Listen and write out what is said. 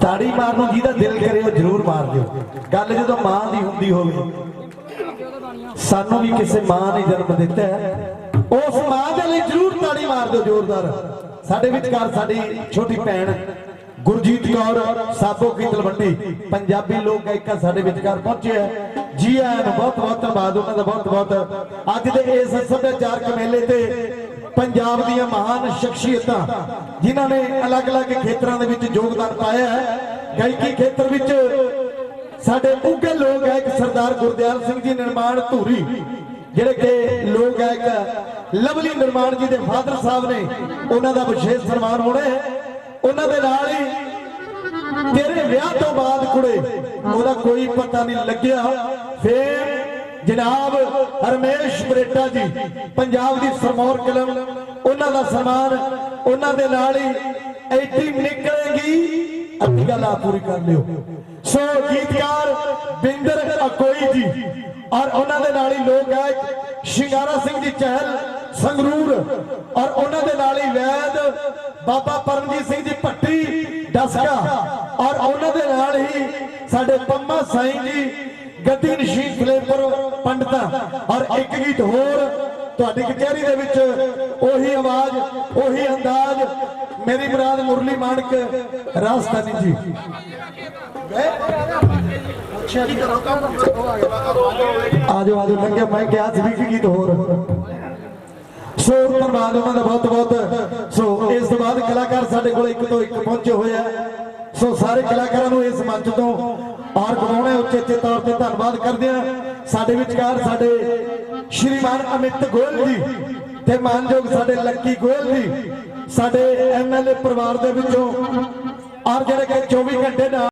ਤਾੜੀ ਮਾਰਨ ਨੂੰ ਜਿਹਦਾ ਦਿਲ ਕਰੇ ਉਹ ਜ਼ਰੂਰ ਮਾਰ ਦਿਓ। ਗੱਲ ਜਦੋਂ ਮਾਂ ਦੀ ਹੁੰਦੀ ਹੋਵੇ, ਸਾਨੂੰ ਵੀ ਕਿਸੇ ਮਾਂ ਨੇ ਜਨਮ ਦਿੱਤਾ ਉਸ ਮਾਂ ਦੇ ਲਈ ਜ਼ਰੂਰ ਤਾੜੀ ਮਾਰ ਦਿਓ ਜ਼ੋਰਦਾਰ। ਸਾਡੇ ਵਿਚਕਾਰ ਸਾਡੀ ਛੋਟੀ ਭੈਣ ਗੁਰਜੀਤ ਕੌਰ, ਸਾਬੋ ਕੀ ਤਲਵੰਡੀ ਪੰਜਾਬੀ ਲੋਕ ਗਾਇਕਾ ਸਾਡੇ ਵਿਚਕਾਰ ਪਹੁੰਚਿਆ ਜੀ ਆਇਆਂ ਨੂੰ ਬਹੁਤ ਬਹੁਤ ਧੰਨਵਾਦ, ਉਹਨਾਂ ਦਾ ਬਹੁਤ ਬਹੁਤ ਅੱਜ ਦੇ ਇਸ ਸੱਭਿਆਚਾਰਕ ਮੇਲੇ ਤੇ ਪੰਜਾਬ ਦੀਆਂ ਮਹਾਨ ਸ਼ਖਸੀਅਤਾਂ, ਜਿਨ੍ਹਾਂ ਨੇ ਅਲੱਗ-ਅਲੱਗ ਖੇਤਰਾਂ ਦੇ ਵਿੱਚ ਯੋਗਦਾਨ ਪਾਇਆ ਹੈ। ਗਾਇਕੀ ਖੇਤਰ ਵਿੱਚ ਸਾਡੇ ਉੱਘੇ ਲੋਕ ਗਾਇਕ ਸਰਦਾਰ ਗੁਰਦਿਆਲ ਸਿੰਘ ਜੀ ਨਿਰਮਾਣ ਧੂਰੀ, ਜਿਹੜੇ ਕਿ ਲੋਕ ਗਾਇਕ ਲਵਲੀ ਨਿਰਮਾਣ ਜੀ ਦੇ ਫਾਦਰ ਸਾਹਿਬ ਨੇ ਉਹਨਾਂ ਦਾ ਵਿਸ਼ੇਸ਼ ਸਨਮਾਨ ਹੋਣਾ ਹੈ। ਉਹਨਾਂ ਦੇ ਨਾਲ ਹੀ ਤੇਰੇ ਵਿਆਹ ਤੋਂ ਬਾਅਦ ਕੁੜੇ, ਉਹਦਾ ਕੋਈ ਪਤਾ ਨਹੀਂ ਲੱਗਿਆ। ਫੇਰ ਜਨਾਬ ਹਰਮੇਸ਼ ਬਰੇਟਾ ਜੀ, ਪੰਜਾਬ ਦੀ ਸਰਮੌਰ ਕਲਮ, ਉਹਨਾਂ ਦਾ ਸਨਮਾਨ, ਉਹਨਾਂ ਦੇ ਨਾਲ ਹੀ ਐਡੀ ਨਿਕਲੇਗੀ। ਅੱਧੀ ਗੱਲ ਆ ਪੂਰੀ ਕਰ ਲਿਓ। ਸੋ ਗੀਤਕਾਰ ਬਿੰਦਰ ਅਕੋਈ ਜੀ ਔਰ ਉਹਨਾਂ ਦੇ ਨਾਲ ਹੀ ਲੋਕ ਗਾਇਕ ਸ਼ਿੰਗਾਰਾ ਸਿੰਘ ਜੀ ਚਹਿਲ, ਸੰਗਰੂਰ ਔਰ ਉਹਨਾਂ ਦੇ ਨਾਲ ਹੀ ਵੈਦ ਬਾਬਾ ਪਰਮਜੀਤ ਸਿੰਘ ਜੀ ਭੱਟੀ, ਡਸਕਾ ਔਰ ਉਹਨਾਂ ਦੇ ਨਾਲ ਹੀ ਸਾਡੇ ਪੰਮਾ ਸਾਈਂ ਜੀ ਗੱਦੀ ਨਸ਼ੀਨ ਫਲੇਪੁਰ ਪੰਡਤਾਂ। ਔਰ ਇੱਕ ਗੀਤ ਹੋਰ ਤੁਹਾਡੀ ਕਚਹਿਰੀ ਦੇ ਵਿੱਚ ਉਹੀ ਆਵਾਜ਼ ਉਹੀ ਅੰਦਾਜ਼ ਮੇਰੀ ਮੁਰਾਦ ਮੁਰਲੀ ਮਾਨਕ ਰਾਜਸਥਾਨੀ ਜੀ। ਆਜੋ ਆਜੋ ਲੰਘਿਆ ਮੈਂ ਕਿਹਾ ਸੀ ਵੀ ਇੱਕ ਗੀਤ ਹੋਰ। ਸੋ ਧੰਨਵਾਦ ਉਹਨਾਂ ਦਾ ਬਹੁਤ ਬਹੁਤ ਸੋ ਇਸ ਤੋਂ ਬਾਅਦ ਕਲਾਕਾਰ ਸਾਡੇ ਕੋਲ ਇੱਕ ਤੋਂ ਇੱਕ ਪਹੁੰਚੇ ਹੋਏ ਆ। ਸੋ ਸਾਰੇ ਕਲਾਕਾਰਾਂ ਨੂੰ ਇਸ ਮੰਚ ਤੋਂ ਔਰ ਗਵਾਉਣੇ ਉੱਚੇ ਤੌਰ ਤੇ ਧੰਨਵਾਦ ਕਰਦੇ ਆ ਸਾਡੇ ਵਿਚਕਾਰ ਸਾਡੇ ਸ਼੍ਰੀਮਾਨ ਅਮਿਤ ਗੋਇਲ ਜੀ ਤੇ ਮਾਨਯੋਗ ਸਾਡੇ ਲੱਕੀ ਗੋਇਲ ਜੀ, ਸਾਡੇ ਐਮਐਲਏ ਪਰਿਵਾਰ ਦੇ ਵਿੱਚੋਂ ਔਰ ਜਿਹੜੇ ਕਿ 24 ਘੰਟੇ ਨਾਲ